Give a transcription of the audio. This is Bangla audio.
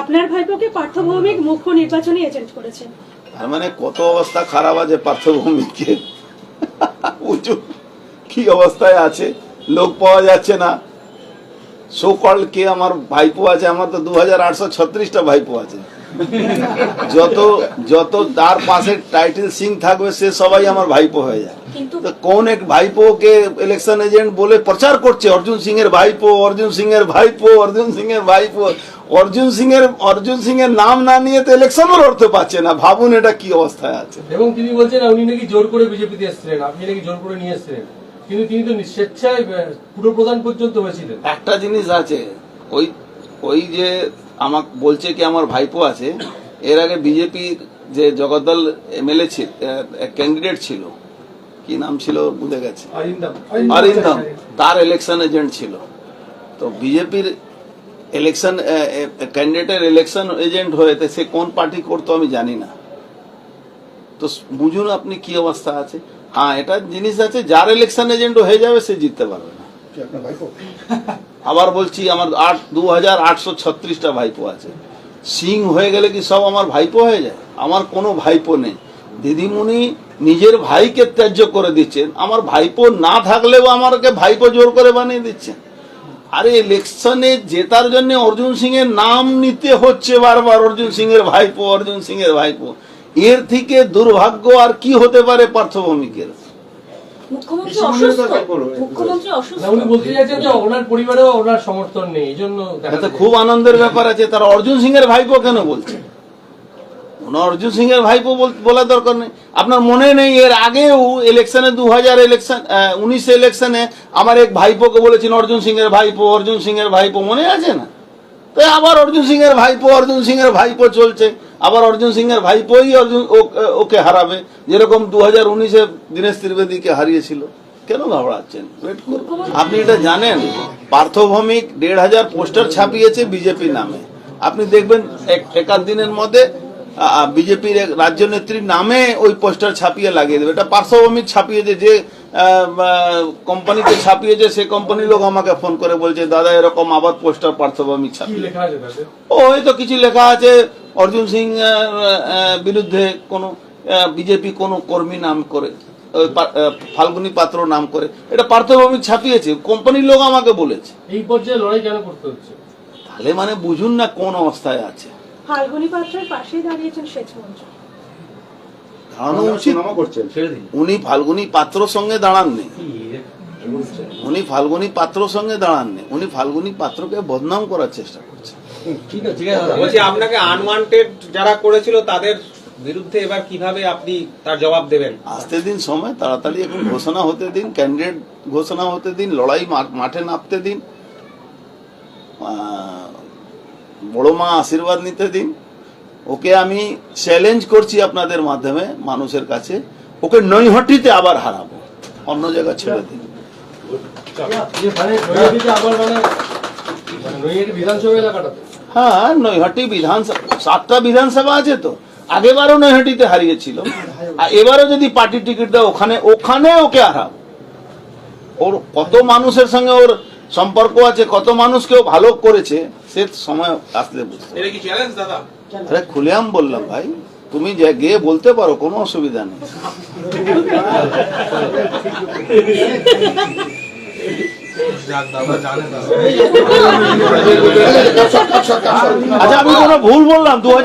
আপনার ভাইপোকে পার্থভৌমিক মুখ্য নির্বাচনী এজেন্ট করেছেন। তার মানে কত অবস্থা খারাপ আছে পার্থভৌমিককে? উঁচু। কি অবস্থায় আছে? লোক পাওয়া যাচ্ছে না। সোকল কে আমার ভাইপো আছে? আমার তো দু হাজার আটশো ছত্রিশটা ভাইপো আছে। যত যত তার পাশে টাইটেল সিং থাকবে সে সবাই আমার ভাইপো হয়ে যায়। তো কোন এক ভাইপো কে ইলেকশন এজেন্ট বলে প্রচার করছে? অর্জুন সিং এর ভাইপো অর্জুন সিং এর ভাইপো অর্জুন সিং এর ভাইপো। অর্জুন সিং এর অর্জুন সিং এর নাম না নিয়ে তো ইলেকশনও লড়তে পারছে না। ভাবুন এটা কি অবস্থায় আছে। এবং তিনি বলছেন উনি নাকি জোর করে বিজেপিতে এসেছিলেন। আপনি নাকি জোর করে নিয়ে এসেছিলেন। কিন্তু তিনি তো স্বেচ্ছায় পুরো প্রধান পর্যন্ত হয়েছিলেন। একটা জিনিস আছে। ওই ওই যে আমাকে বলছে কি আমার ভাইপো আছে। এর আগে বিজেপির যে জগদ্দল এমএলএ ছিল ক্যান্ডিডেট ছিল কি নাম ছিল বুঝে গেছে। অরিন্দম। তার ইলেকশন এজেন্ট ছিল। তো বিজেপির ইলেকশন ক্যান্ডিডেটের ইলেকশন এজেন্ট হয়েতে সে কোন পার্টি করতো আমি জানি না। তো বুঝুন আপনি কি অবস্থা আছে। হ্যাঁ এটা জিনিস আছে যার ইলেকশন এজেন্ট হয়ে যাবে সে জিততে পারবে না। আবার বলছি, আমার আট দু হাজার আটশো ছত্রিশটা ভাইপো আছে। সিং হয়ে গেলে কি সব আমার ভাইপো হয়ে যায়? আমার কোনো ভাইপো নেই। দিদিমণি নিজের ভাইকে ত্যায্য করে দিচ্ছেন। আমার ভাইপো না থাকলেও আমাকে ভাইপো জোর করে বানিয়ে দিচ্ছেন। আরে, ইলেকশনে জেতার জন্য অর্জুন সিং এর নাম নিতে হচ্ছে বারবার অর্জুন সিং এর ভাইপো, অর্জুন সিং এর ভাইপো। এর থেকে দুর্ভাগ্য আর কি হতে পারে পার্থভূমিকের? মুখ্যমন্ত্রী অসুস্থ? মুখ্যমন্ত্রী অসুস্থ? উনি বলতে চাইছেন যে ওনার পরিবারেও ওনার সমর্থন নেই এই জন্য দেখা খুব আনন্দের ব্যাপার আছে তারা অর্জুন সিং এর ভাইপো কেন বলছে? ওনার অর্জুন সিং এর ভাইপো বল- দরকার নেই। আপনার মনে নেই এর আগেও ইলেকশনে দু হাজার ইলেকশন উনিশে ইলেকশনে আমার এক ভাইপোকে বলেছেন অর্জুন সিং এর ভাইপো অর্জুন সিং এর ভাইপো মনে আছে না? তো আবার অর্জুন সিং এর ভাইপো অর্জুন সিং এর ভাইপো চলছে। আবার অর্জুন সিং এর ভাইপোই অর্জুন ওকে হারাবে। যেরকম দু হাজার উনিশে দীনেশ ত্রিবেদীকে হারিয়েছিল। কেন ঘাবড়াচ্ছেন? ওয়েট করুন। আপনি এটা জানেন? পার্থভৌমিক দেড় হাজার পোস্টার ছাপিয়েছে বিজেপি নামে। আপনি দেখবেন এক- একাধ দিনের মধ্যে বিজেপির রাজ্য নেত্রীর নামে ওই পোস্টার ছাপিয়ে লাগিয়ে দেবে। এটা পার্শ্বভৌমিক ছাপিয়েছে যে কোম্পানিতে ছাপিয়েছে সে কোম্পানির লোক আমাকে ফোন করে বলছে দাদা এরকম আবার পোস্টার পার্শ্বভৌমিক ছাপিয়ে ও হয়তো কিছু লেখা আছে। অর্জুন সিং বিরুদ্ধে কোনো বিজেপি কোনো কর্মী নাম করে ফাল্গুনী পাত্র নাম করে এটা পার্থভৌমিক ছাপিয়েছে কোম্পানির লোক আমাকে বলেছে। এই পর্যায়ে লড়াই কেন করতে হচ্ছে? তাহলে মানে বুঝুন না কোন অবস্থায় আছে। ফাল্গুনী পাত্রের পাশেই দাঁড়িয়েছেন সেচ মন্ত্রী। দাঁড়ানো উচিত। উনি ফাল্গুনি পাত্র সঙ্গে দাঁড়াননি উনি ফাল্গুনি পাত্র সঙ্গে দাঁড়াননি উনি ফাল্গুনী পাত্রকে বদনাম করার চেষ্টা ঠিক আছে ঠিক আছে। বলছি আপনাকে আনওয়ান্টেড যারা করেছিল তাদের বিরুদ্ধে এবার কীভাবে আপনি তার জবাব দেবেন? আসতে দিন সময় তাড়াতাড়ি এখন ঘোষণা হতে দিন ক্যান্ডিডেট ঘোষণা হতে দিন লড়াই মাঠে নামতে দিন বড় মা আশীর্বাদ নিতে দিন। ওকে আমি চ্যালেঞ্জ করছি আপনাদের মাধ্যমে মানুষের কাছে। ওকে নৈহটিতে আবার হারাবো অন্য জায়গা ছেড়ে দিন। যে মানে আবার মানে মানে বিধানসভা এলাকাটাতে? হ্যাঁ নৈহাটি বিধানসভা সাতটা বিধানসভা আছে তো। আগেবারও নৈহাটিতে হারিয়েছিল। আর এবারও যদি পার্টি টিকিট দেয় ওখানে ওখানে ওকে হারাবো ওর কত মানুষের সঙ্গে ওর সম্পর্ক আছে কত মানুষকে ও ভালো করেছে সে সময় আসলে বুঝতে এটা কি চ্যালেঞ্জ আরে খুলেআম বললাম ভাই তুমি যে গিয়ে বলতে পারো কোনো অসুবিধা নেই। আচ্ছা আমি কোনো ভুল বললাম দু হাজার